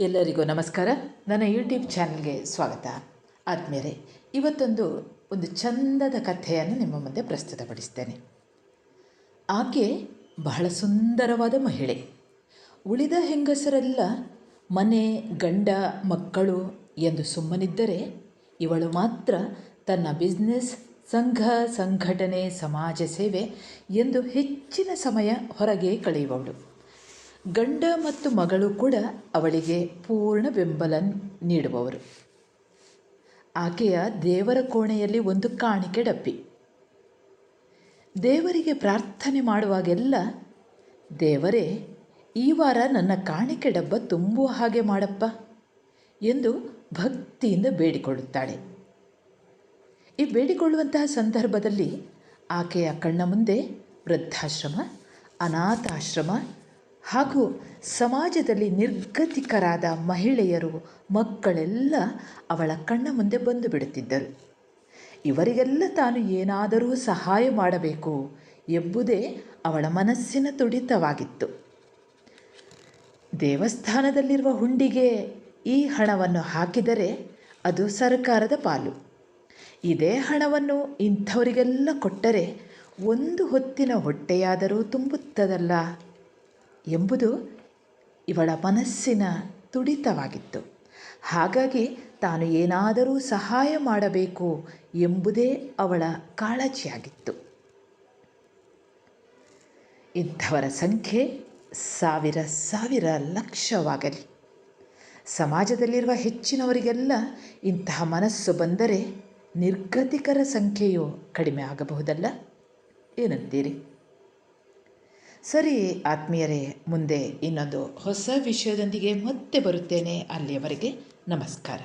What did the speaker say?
ಎಲ್ಲರಿಗೂ ನಮಸ್ಕಾರ. ನನ್ನ ಯೂಟ್ಯೂಬ್ ಚಾನಲ್ಗೆ ಸ್ವಾಗತ. ಆದಮೇಲೆ ಇವತ್ತೊಂದು ಒಂದು ಚಂದದ ಕಥೆಯನ್ನು ನಿಮ್ಮ ಮುಂದೆ ಪ್ರಸ್ತುತಪಡಿಸ್ತೇನೆ. ಆಕೆ ಬಹಳ ಸುಂದರವಾದ ಮಹಿಳೆ. ಉಳಿದ ಹೆಂಗಸರೆಲ್ಲ ಮನೆ, ಗಂಡ, ಮಕ್ಕಳು ಎಂದು ಸುಮ್ಮನಿದ್ದರೆ ಇವಳು ಮಾತ್ರ ತನ್ನ ಬಿಸ್ನೆಸ್ ಸಂಘ, ಸಂಘಟನೆ, ಸಮಾಜ ಸೇವೆ ಎಂದು ಹೆಚ್ಚಿನ ಸಮಯ ಹೊರಗೆ ಕಳೆಯುವವಳು. ಗಂಡ ಮತ್ತು ಮಗಳು ಕೂಡ ಅವಳಿಗೆ ಪೂರ್ಣ ಬೆಂಬಲ ನೀಡುವವರು. ಆಕೆಯ ದೇವರ ಕೋಣೆಯಲ್ಲಿ ಒಂದು ಕಾಣಿಕೆ ಡಬ್ಬಿ. ದೇವರಿಗೆ ಪ್ರಾರ್ಥನೆ ಮಾಡುವಾಗೆಲ್ಲ, ದೇವರೇ, ಈ ವಾರ ನನ್ನ ಕಾಣಿಕೆ ಡಬ್ಬ ತುಂಬುವ ಹಾಗೆ ಮಾಡಪ್ಪ ಎಂದು ಭಕ್ತಿಯಿಂದ ಬೇಡಿಕೊಳ್ಳುತ್ತಾಳೆ. ಈ ಬೇಡಿಕೊಳ್ಳುವಂತಹ ಸಂದರ್ಭದಲ್ಲಿ ಆಕೆಯ ಕಣ್ಣ ಮುಂದೆ ವೃದ್ಧಾಶ್ರಮ, ಅನಾಥಾಶ್ರಮ ಹಾಗೂ ಸಮಾಜದಲ್ಲಿ ನಿರ್ಗತಿಕರಾದ ಮಹಿಳೆಯರು, ಮಕ್ಕಳೆಲ್ಲ ಅವಳ ಕಣ್ಣ ಮುಂದೆ ಬಂದು ಬಿಡುತ್ತಿದ್ದರು. ಇವರಿಗೆಲ್ಲ ತಾನು ಏನಾದರೂ ಸಹಾಯ ಮಾಡಬೇಕು ಎಂಬುದೇ ಅವಳ ಮನಸ್ಸಿನ ತುಡಿತವಾಗಿತ್ತು. ದೇವಸ್ಥಾನದಲ್ಲಿರುವ ಹುಂಡಿಗೆ ಈ ಹಣವನ್ನು ಹಾಕಿದರೆ ಅದು ಸರ್ಕಾರದ ಪಾಲು. ಇದೇ ಹಣವನ್ನು ಇಂಥವರಿಗೆಲ್ಲ ಕೊಟ್ಟರೆ ಒಂದು ಹೊತ್ತಿನ ಹೊಟ್ಟೆಯಾದರೂ ತುಂಬುತ್ತದಲ್ಲ. ಎಂಬುದು ಇವಳ ಮನಸ್ಸಿನ ತುಡಿತವಾಗಿತ್ತು. ಹಾಗಾಗಿ ತಾನು ಏನಾದರೂ ಸಹಾಯ ಮಾಡಬೇಕು ಎಂಬುದೇ ಅವಳ ಕಾಳಜಿಯಾಗಿತ್ತು. ಇಂಥವರ ಸಂಖ್ಯೆ ಸಾವಿರ ಸಾವಿರ ಲಕ್ಷವಾಗಲಿ. ಸಮಾಜದಲ್ಲಿರುವ ಹೆಚ್ಚಿನವರಿಗೆಲ್ಲ ಇಂತಹ ಮನಸ್ಸು ಬಂದರೆ ನಿರ್ಗತಿಕರ ಸಂಖ್ಯೆಯು ಕಡಿಮೆ ಆಗಬಹುದಲ್ಲ? ಏನಂತೀರಿ? ಸರಿ ಆತ್ಮೀಯರೇ ಮುಂದೆ ಇನ್ನೊಂದು ಹೊಸ ವಿಷಯದೊಂದಿಗೆ ಮತ್ತೆ ಬರುತ್ತೇನೆ. ಅಲ್ಲಿಯವರೆಗೆ ನಮಸ್ಕಾರ.